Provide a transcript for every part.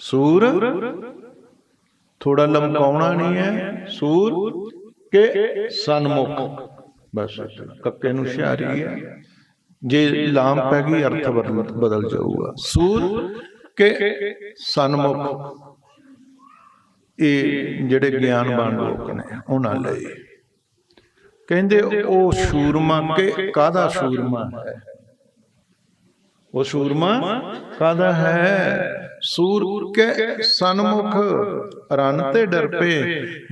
ਸੂਰ? ਥੋੜਾ ਲਮਕਾਉਣਾ ਨਹੀਂ ਹੈ? ਸੂਰ? ਕੇ ਸਨਮੁਖ? ਬਸ। ਕੱਕੇ ਨੂੰ ਸ਼ਿਆਰੀ ਹੈ। ਜੇ ਲਾਮ ਪੈ ਗਈ ਅਰਥ ਬਦਲ ਬਦਲ ਜਾਊਗਾ। ਸੂਰ? ਕੇ ਸਨਮੁਖ? ਇਹ ਜਿਹੜੇ ਗਿਆਨਵਾਨ ਲੋਕ ਨੇ ਉਹਨਾਂ ਲਈ। ਕਹਿੰਦੇ ਉਹ ਸੂਰਮਾ ਕੇ ਕਾਦਾ ਸੂਰਮਾ ਹੈ? ਉਹ ਸੂਰਮਾ ਕਾਦਾ ਹੈ? ਸੂਰ ਕੇ ਸਨਮੁਖ ਰਨ ਤੇ ਡਰ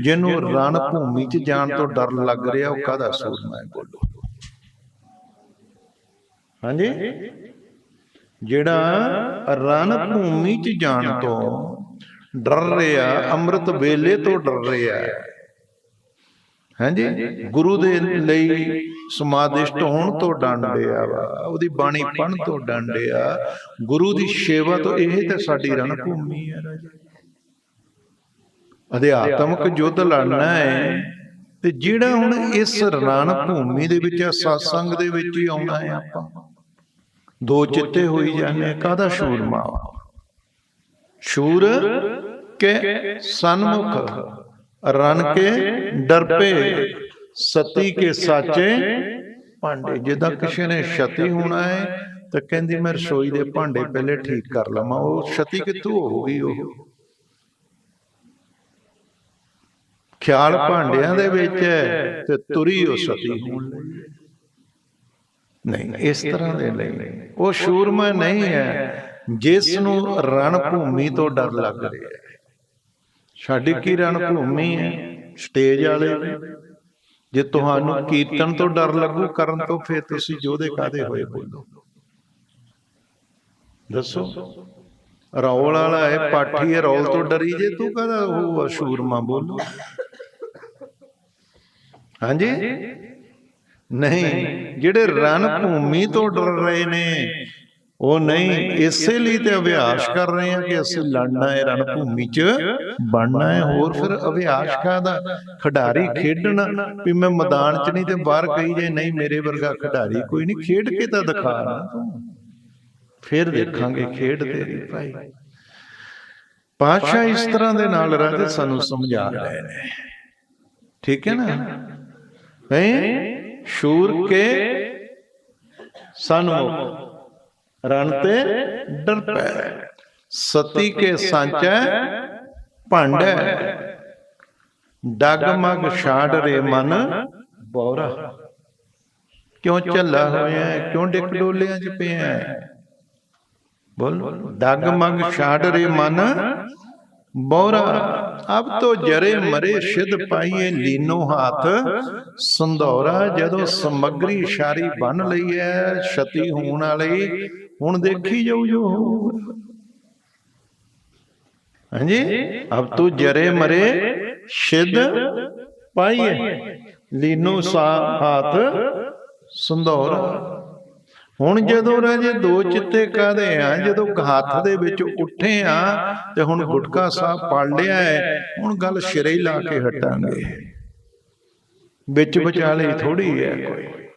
ਜਿਹਨੂੰ ਰਣ ਭੂਮੀ 'ਚ ਜਾਣ ਤੋਂ ਡਰ ਲੱਗ ਰਿਹਾ, ਉਹ ਕਾਹਦਾ ਸੂਰਮਾ ਹੈ ਬੋਲੋ। ਹਾਂਜੀ? ਜਿਹੜਾ ਰਣ ਭੂਮੀ 'ਚ ਜਾਣ ਤੋਂ ਡਰ ਰਿਹਾ, ਅੰਮ੍ਰਿਤ ਵੇਲੇ ਤੋਂ ਡਰ ਰਿਹਾ ਹਾਂਜੀ? ਗੁਰੂ ਦੇ ਲਈ ਸਮਾਦਿਸ਼ਟ ਹੋਣ ਤੋਂ ਡੰਡਿਆ ਵਾ। ਉਹਦੀ ਬਾਣੀ ਪੜਨ ਤੋਂ ਡੰਡਿਆ ਗੁਰੂ ਦੀ ਸੇਵਾ ਤੋਂ ਇਹ ਤੇ ਸਾਡੀ ਰਣ ਭੂਮੀ ਹੈ ਰਾਜੇ ਅਧਿਆਤਮਕ ਯੁੱਧ ਲੜਨਾ ਹੈ ਤੇ ਜਿਹੜਾ ਹੁਣ ਇਸ ਰਣ ਭੂਮੀ ਦੇ ਵਿੱਚ ਸਤਸੰਗ ਦੇ ਵਿੱਚ ਹੀ ਆਉਣਾ ਹੈ ਆਪਾਂ। ਦੋ ਚਿੱਤੇ ਹੋਈ ਜਾਂਦੇ ਕਾਦਾ ਸ਼ੂਰਮਾ ਵਾ? ਸ਼ੂਰ ਕੇ ਸਨਮੁਖ। ਰਨ ਕੇ ਡਰਪੇ ਸਤੀ ਕੇ ਸਾਚੇ ਭਾਂਡੇ। ਜਿਹਦਾ ਕਿਸੇ ਨੇ ਛਤੀ ਹੋਣਾ ਹੈ ਤਾਂ ਕਹਿੰਦੀ ਮੈਂ ਰਸੋਈ ਦੇ ਭਾਂਡੇ ਪਹਿਲੇ ਠੀਕ ਕਰ ਲਵਾਂ। ਉਹ ਛਤੀ ਕਿੱਥੋਂ ਹੋਊਗੀ ਉਹ? ਖਿਆਲ ਭਾਂਡਿਆਂ ਦੇ ਵਿੱਚ ਹੈ ਤੇ ਤੁਰੀ ਉਹ ਸਤੀ ਹੋਣ ਲਈ। ਨਹੀਂ ਇਸ ਤਰ੍ਹਾਂ ਦੇ ਲਈ। ਉਹ ਸ਼ੂਰਮਾ ਨਹੀਂ ਹੈ ਜਿਸ ਨੂੰ ਰਣ ਭੂਮੀ ਤੋਂ ਡਰ ਲੱਗ ਰਿਹਾ ਹੈ। ਸਾਡੀ ਕੀ ਰਣ ਭੂਮੀ ਹੈ ਸਟੇਜ ਵਾਲੇ। ਜੇ ਤੁਹਾਨੂੰ ਕੀਰਤਨ ਤੋਂ ਡਰ ਲੱਗੂ ਕਰਨ ਤੋਂ ਫਿਰ ਤੁਸੀਂ ਯੋਧੇ ਕਾਦੇ ਹੋਏ ਬੋਲੋ। ਦੱਸੋ। ਰੌਲ ਵਾਲਾ ਹੈ ਪਾਠੀ ਹੈ ਰੌਲ ਤੋਂ ਡਰੀ ਜੇ ਤੂੰ ਕਹਦਾ ਉਹ ਅਸ਼ੂਰਮਾ ਬੋਲੋ? ਹਾਂਜੀ? ਨਹੀਂ ਜਿਹੜੇ ਰਣ ਭੂਮੀ ਤੋਂ ਡਰ ਰਹੇ ਨੇ ਉਹ ਨਹੀਂ ਇਸੇ ਲਈ ਤੇ ਅਭਿਆਸ ਕਰ ਰਹੇ ਆ ਕਿ ਅਸੀਂ ਲੜਨਾ ਹੈ ਰਣ ਭੂਮੀ 'ਚ ਬਣਨਾ ਹੈ ਹੋਰ ਫਿਰ ਅਭਿਆਸ ਕਾਦਾ ਖਿਡਾਰੀ ਖੇਡਣ ਵੀ ਮੈਂ ਮੈਦਾਨ 'ਚ ਨਹੀਂ ਤੇ ਬਾਹਰ ਕਹੀ ਜੇ ਨਹੀਂ ਮੇਰੇ ਵਰਗਾ ਖਿਡਾਰੀ ਕੋਈ ਨਹੀਂ ਖੇਡ ਕੇ ਤਾਂ ਦਿਖਾ ਨਾ ਤੂੰ ਫਿਰ ਦੇਖਾਂਗੇ ਖੇਡ ਤੇਰੀ ਭਾਈ। ਪਾਸ਼ਾ ਇਸ ਤਰ੍ਹਾਂ ਦੇ ਨਾਲ ਰਾਜੇ ਸਾਨੂੰ ਸਮਝਾ ਰਹੇ ਨੇ। ਠੀਕ ਹੈ ਨਾ? ਹੈ? ਸ਼ੂਰ ਕੇ ਸਨਮੁਖ ਰਣ ਤੇ ਡਰ ਪੈ। ਸਤੀ ਕੇ ਸਾਂਚੈ, ਭਾਂਡੈ। ਡਗਮਗ ਛਾੜ ਰੇ ਮਨ, ਬੌਰਾ। ਕਿਉਂ ਚੱਲਾ ਹੋਇਆ ਹੈ? ਕਿਉਂ ਡਿੱਕ ਡੋਲਿਆਂ ਚ ਪਿਆ ਬੋਲ ਡਗਮਗ ਛਾੜ ਰੇ ਮਨ, ਬੌਰਾ। ਅਬ ਤੋ ਜਰੇ ਮਰੇ ਸਿਧ ਪਾਈਏ ਲੀਨੋ ਹਾਥ, ਸੰਧੌਰਾ ਜਦੋਂ ਸਮਗਰੀ ਸ਼ਾਰੀ ਬਨ ਲਈ ਹੈ ਛਤੀ ਹੋਣ ਵਾਲੀ ਹੁਣ ਦੇਖੀ ਜਾਊ ਜੋ ਹੋਊਗਾ ਹਾਂਜੀ? ਅਬ ਤੂੰ ਜਰੇ ਮਰੇ ਸਿਧ ਪਾਈਏ ਲੀਨੋ ਸਾ ਹਾਥ ਸੰਧੌਰਾ। ਹੁਣ ਜਦੋਂ ਰਾਜੇ ਦੋ ਚਿੱਤੇ ਕਾਦੇ ਆ? ਜਦੋਂ ਹੱਥ ਦੇ ਵਿੱਚ ਉੱਠੇ ਆ ਤੇ ਹੁਣ ਗੁਟਕਾ ਸਾਹਿਬ ਪੜ ਲਿਆ ਹੈ। ਹੁਣ ਗੱਲ ਸਿਰੇ ਹੀ ਲਾ ਕੇ ਹਟਾਂਗੇ। ਵਿੱਚ ਵਿਚਾਲੇ ਥੋੜੀ ਹੈ ਕੋਈ।